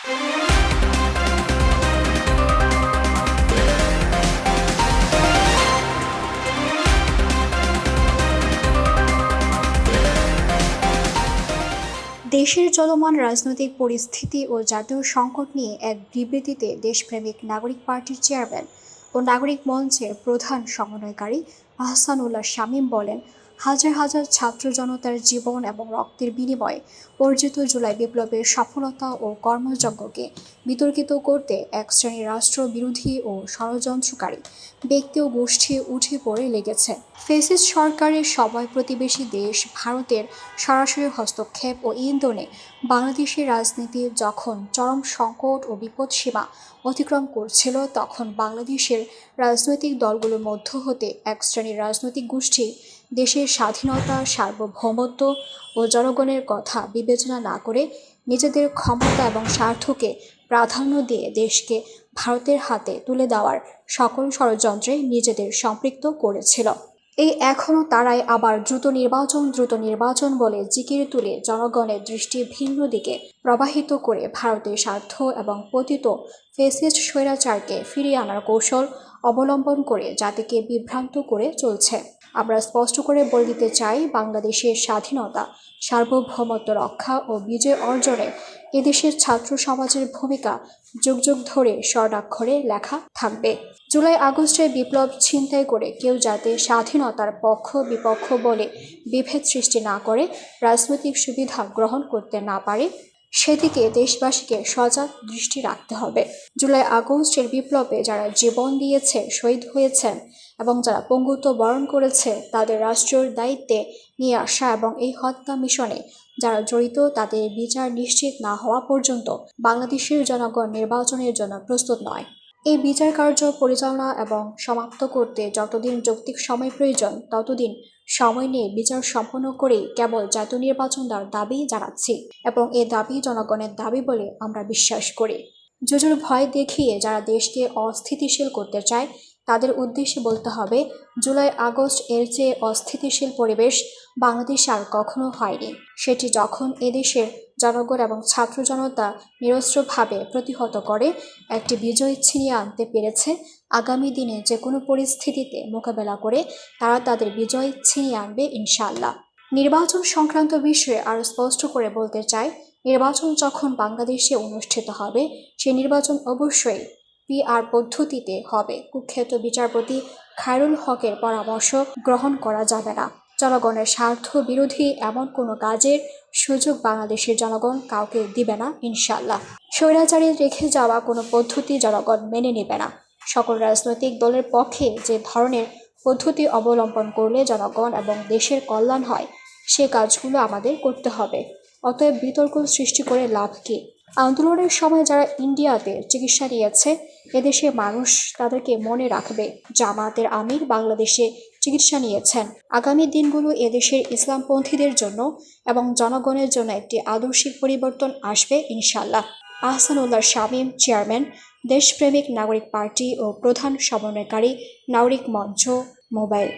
দেশের চলমান রাজনৈতিক পরিস্থিতি ও জাতীয় সংকট নিয়ে এক বিবৃতিতে দেশপ্রেমিক নাগরিক পার্টির চেয়ারম্যান ও নাগরিক মঞ্চের প্রধান সমন্বয়কারী আহসানুল্লাহ শামীম বলেন হাজার হাজার ছাত্র জনতার জীবন এবং রক্তের বিনিময়ে অর্জিত জুলাই বিপ্লবের সফলতা ও কর্মযজ্ঞকে বিতর্কিত করতে এক শ্রেণির রাষ্ট্রবিরোধী ও ষড়যন্ত্রকারী ব্যক্তি ও গোষ্ঠী উঠে পড়ে লেগেছে। ফেসিস সরকারের সবাই প্রতিবেশী দেশ ভারতের সরাসরি হস্তক্ষেপ ও ইন্ধনে বাংলাদেশের রাজনীতি যখন চরম সংকট ও বিপদসীমা অতিক্রম করছিল, তখন বাংলাদেশের রাজনৈতিক দলগুলোর মধ্য হতে এক শ্রেণির রাজনৈতিক গোষ্ঠী দেশের স্বাধীনতা, সার্বভৌমত্ব ও জনগণের কথা বিবেচনা না করে নিজেদের ক্ষমতা এবং স্বার্থকে প্রাধান্য দিয়ে দেশকে ভারতের হাতে তুলে দেওয়ার সকল ষড়যন্ত্রে নিজেদের সম্পৃক্ত করেছিল। এই এখনও তারাই আবার দ্রুত নির্বাচন দ্রুত নির্বাচন বলে জিকির তুলে জনগণের দৃষ্টি ভিন্ন দিকে প্রবাহিত করে ভারতের স্বার্থ এবং পতিত ফেসিস্ট স্বৈরাচারকে ফিরিয়ে আনার কৌশল অবলম্বন করে জাতিকে বিভ্রান্ত করে চলছে। আমরা স্পষ্ট করে বলে দিতে চাই বাংলাদেশের স্বাধীনতা, সার্বভৌমত্ব রক্ষা ও বিজয় অর্জনে এদেশের ছাত্র সমাজের ভূমিকা যুগ যুগ ধরে স্বর্ণাক্ষরে লেখা থাকবে। জুলাই আগস্টে বিপ্লব ছিনতাই করে কেউ যাতে স্বাধীনতার পক্ষ বিপক্ষ বলে বিভেদ সৃষ্টি না করে রাজনৈতিক সুবিধা গ্রহণ করতে না পারে, সেদিকে দেশবাসীকে সজাগ দৃষ্টি রাখতে হবে। জুলাই আগস্টের বিপ্লবে যারা জীবন দিয়েছে, শহীদ হয়েছেন এবং যারা পঙ্গুত্ব বরণ করেছে, তাদের রাষ্ট্রীয় দায়িত্বে নিয়ে আসা এবং এই হত্যা মিশনে যারা জড়িত, তাদের বিচার নিশ্চিত না হওয়া পর্যন্ত বাংলাদেশের জনগণ নির্বাচনের জন্য প্রস্তুত নয়। এই বিচার কার্য পরিচালনা এবং সমাপ্ত করতে যতদিন যৌক্তিক সময় প্রয়োজন, ততদিন সময় নিয়ে বিচার সম্পন্ন করেই কেবল জাতীয় নির্বাচন দেওয়ার দাবি জানাচ্ছি এবং এ দাবি জনগণের দাবি বলে আমরা বিশ্বাস করি। জুজুর ভয় দেখিয়ে যারা দেশকে অস্থিতিশীল করতে চায় তাদের উদ্দেশ্যে বলতে হবে, জুলাই আগস্ট এর চেয়ে অস্থিতিশীল পরিবেশ বাংলাদেশে আর কখনো হয়নি। সেটি যখন এদেশের জনগণ এবং ছাত্র জনতা নিরস্ত্রভাবে প্রতিহত করে, একটি বিজয় ছিনিয়ে আনতে পেরেছে, আগামী দিনে যে কোনো পরিস্থিতিতে মোকাবেলা করে তারা তাদের বিজয় ছিনিয়ে আনবে ইনশাআল্লাহ। নির্বাচন সংক্রান্ত বিষয়ে আরও স্পষ্ট করে বলতে চাই, নির্বাচন যখন বাংলাদেশে অনুষ্ঠিত হবে সেই নির্বাচন অবশ্যই পিআর পদ্ধতিতে হবে। কুখ্যাত বিচারপতি খায়রুল হকের পরামর্শ গ্রহণ করা যাবে না। জনগণের স্বার্থ বিরোধী এমন কোনো কাজের সুযোগ বাংলাদেশের জনগণ কাউকে দিবে না ইনশাল্লাহ স্বৈরাচারী রেখে যাওয়া কোনো পদ্ধতি জনগণ মেনে নেবে না। সকল রাজনৈতিক দলের পক্ষে যে ধরনের পদ্ধতি অবলম্বন করলে জনগণ এবং দেশের কল্যাণ হয়, সে কাজগুলো আমাদের করতে হবে। অতএব বিতর্ক সৃষ্টি করে লাভ কী? আন্দোলনের সময় যারা ইন্ডিয়াতে চিকিৎসা নিয়েছে এদেশে মানুষ তাদেরকে মনে রাখবে জামাতের আমির বাংলাদেশে চিকিৎসা নিয়েছেন। আগামী দিনগুলো এদেশের ইসলামপন্থীদের জন্য এবং জনগণের জন্য একটি আদর্শিক পরিবর্তন আসবে ইনশাল্লাহ আহসানুল্লাহ শামীম, চেয়ারম্যান, দেশপ্রেমিক নাগরিক পার্টি ও প্রধান সমন্বয়কারী নাগরিক মঞ্চ, মোবাইল।